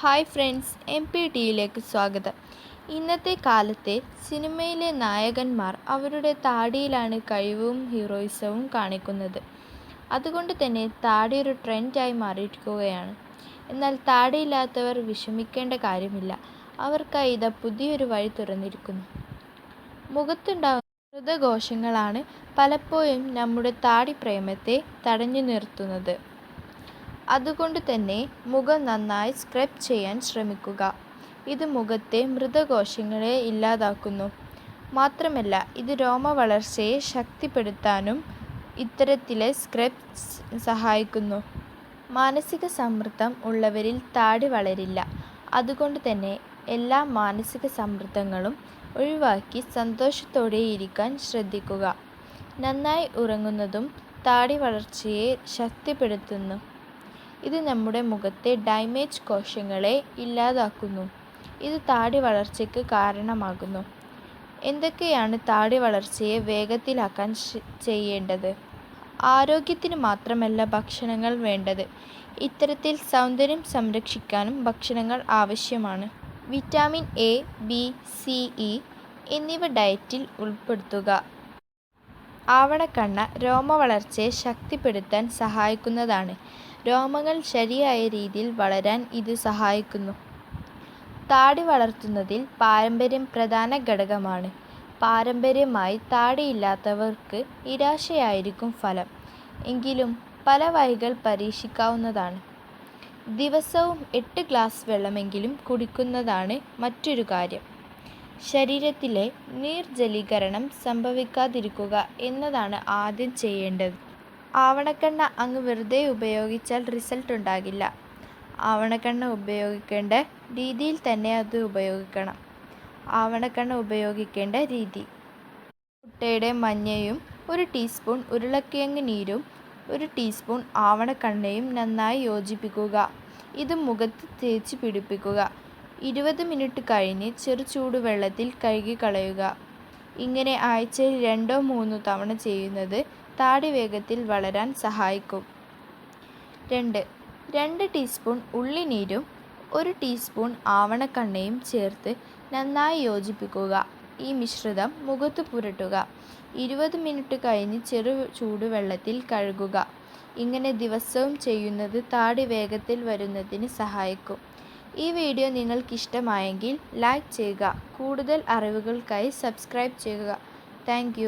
Hi friends M P ടിയിലേക്ക് സ്വാഗതം. ഇന്നത്തെ കാലത്തെ സിനിമയിലെ നായകന്മാർ അവരുടെ താടിയിലാണ് കഴിവും ഹീറോയിസവും കാണിക്കുന്നത്. അതുകൊണ്ട് തന്നെ താടി ഒരു ട്രെൻഡായി മാറിയിരിക്കുകയാണ്. എന്നാൽ താടിയില്ലാത്തവർ വിഷമിക്കേണ്ട കാര്യമില്ല. അവർക്കായി ഇതാ പുതിയൊരു വഴി തുറന്നിരിക്കുന്നു. മുഖത്തുണ്ടാകുന്ന മൃതഘോഷങ്ങളാണ് പലപ്പോഴും നമ്മുടെ താടി പ്രേമത്തെ തടഞ്ഞു നിർത്തുന്നത്. അതുകൊണ്ട് തന്നെ മുഖം നന്നായി സ്ക്രബ് ചെയ്യാൻ ശ്രമിക്കുക. ഇത് മുഖത്തെ മൃതകോശങ്ങളെ ഇല്ലാതാക്കുന്നു. മാത്രമല്ല ഇത് രോമ വളർച്ചയെ ശക്തിപ്പെടുത്താനും ഇത്തരത്തിലെ സ്ക്രബ് സഹായിക്കുന്നു. മാനസിക സമ്മർദ്ദം ഉള്ളവരിൽ താടി വളരില്ല. അതുകൊണ്ട് തന്നെ എല്ലാ മാനസിക സമ്മർദ്ദങ്ങളും ഒഴിവാക്കി സന്തോഷത്തോടെ ഇരിക്കാൻ ശ്രദ്ധിക്കുക. നന്നായി ഉറങ്ങുന്നതും താടി വളർച്ചയെ ശക്തിപ്പെടുത്തുന്നു. ഇത് നമ്മുടെ മുഖത്തെ ഡാമേജ് കോശങ്ങളെ ഇല്ലാതാക്കുന്നു. ഇത് താടി വളർച്ചയ്ക്ക് കാരണമാകുന്നു. എന്തൊക്കെയാണ് താടി വളർച്ചയെ വേഗത്തിലാക്കാൻ ചെയ്യേണ്ടത്? ആരോഗ്യത്തിന് മാത്രമല്ല ഭക്ഷണങ്ങൾ വേണ്ടത്. ഇത്തരത്തിൽ സൗന്ദര്യം സംരക്ഷിക്കാനും ഭക്ഷണങ്ങൾ ആവശ്യമാണ്. Vitamin A B C E എന്നിവ ഡയറ്റിൽ ഉൾപ്പെടുത്തുക. ആവണക്കണ്ണ രോമവളർച്ചയെ ശക്തിപ്പെടുത്താൻ സഹായിക്കുന്നതാണ്. രോമങ്ങൾ ശരിയായ രീതിയിൽ വളരാൻ ഇത് സഹായിക്കുന്നു. താടി വളർത്തുന്നതിൽ പാരമ്പര്യം പ്രധാന ഘടകമാണ്. പാരമ്പര്യമായി താടിയില്ലാത്തവർക്ക് നിരാശയായിരിക്കും ഫലം. എങ്കിലും പല വഴികൾ പരീക്ഷിക്കാവുന്നതാണ്. ദിവസവും എട്ട് ഗ്ലാസ് വെള്ളമെങ്കിലും കുടിക്കുന്നതാണ് മറ്റൊരു കാര്യം. ശരീരത്തിലെ നീർജലീകരണം സംഭവിക്കാതിരിക്കുക എന്നതാണ് ആദ്യം ചെയ്യേണ്ടത്. ആവണക്കെണ്ണ അങ്ങ് വെറുതെ ഉപയോഗിച്ചാൽ റിസൾട്ട് ഉണ്ടാകില്ല. ആവണക്കെണ്ണ ഉപയോഗിക്കേണ്ട രീതിയിൽ തന്നെ അത് ഉപയോഗിക്കണം. ആവണക്കെണ്ണ ഉപയോഗിക്കേണ്ട രീതി. മുട്ടയുടെ മഞ്ഞയും ഒരു ടീസ്പൂൺ ഉരുളക്കിഴങ്ങ് നീരും ഒരു ടീസ്പൂൺ ആവണക്കെണ്ണയും നന്നായി യോജിപ്പിക്കുക. ഇത് മുഖത്ത് തേച്ച് പിടിപ്പിക്കുക. ഇരുപത് മിനിറ്റ് കഴിഞ്ഞ് ചെറു കഴുകി കളയുക. ഇങ്ങനെ ആഴ്ചയിൽ രണ്ടോ മൂന്നോ തവണ ചെയ്യുന്നത് താടി വേഗത്തിൽ വളരാൻ സഹായിക്കും. രണ്ട്. രണ്ട് ടീസ്പൂൺ ഉള്ളിനീരും ഒരു ടീസ്പൂൺ ആവണക്കണ്ണയും ചേർത്ത് നന്നായി യോജിപ്പിക്കുക. ഈ മിശ്രിതം മുഖത്ത് പുരട്ടുക. ഇരുപത് മിനിറ്റ് കഴിഞ്ഞ് ചെറു ചൂടുവെള്ളത്തിൽ കഴുകുക. ഇങ്ങനെ ദിവസവും ചെയ്യുന്നത് താടി വേഗത്തിൽ വരുന്നതിന് സഹായിക്കും. ഈ വീഡിയോ നിങ്ങൾക്കിഷ്ടമായെങ്കിൽ ലൈക്ക് ചെയ്യുക. കൂടുതൽ അറിവുകൾക്കായി സബ്സ്ക്രൈബ് ചെയ്യുക. താങ്ക്